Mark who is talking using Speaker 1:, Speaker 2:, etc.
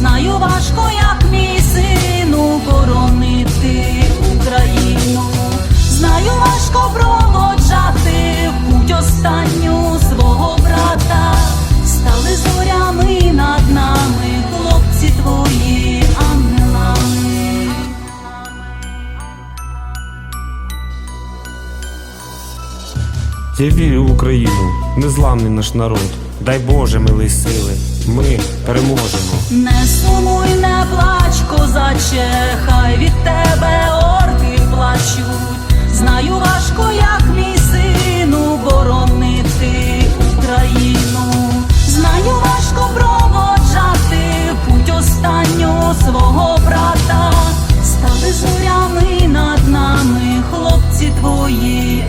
Speaker 1: Знаю важко, як мій сину боронити Україну. Знаю важко проводжати в путь останню свого брата. Стали зорями над нами, хлопці твої ангелами.
Speaker 2: Я вірю в Україну, незламний наш народ. Дай Боже, милий сили, ми переможемо.
Speaker 1: Не сумуй, не плач, козаче, від тебе орки плачуть. Знаю важко, як мій сину боронити Україну. Знаю важко проводжати путь останню свого брата. Стали зорями над нами, хлопці твої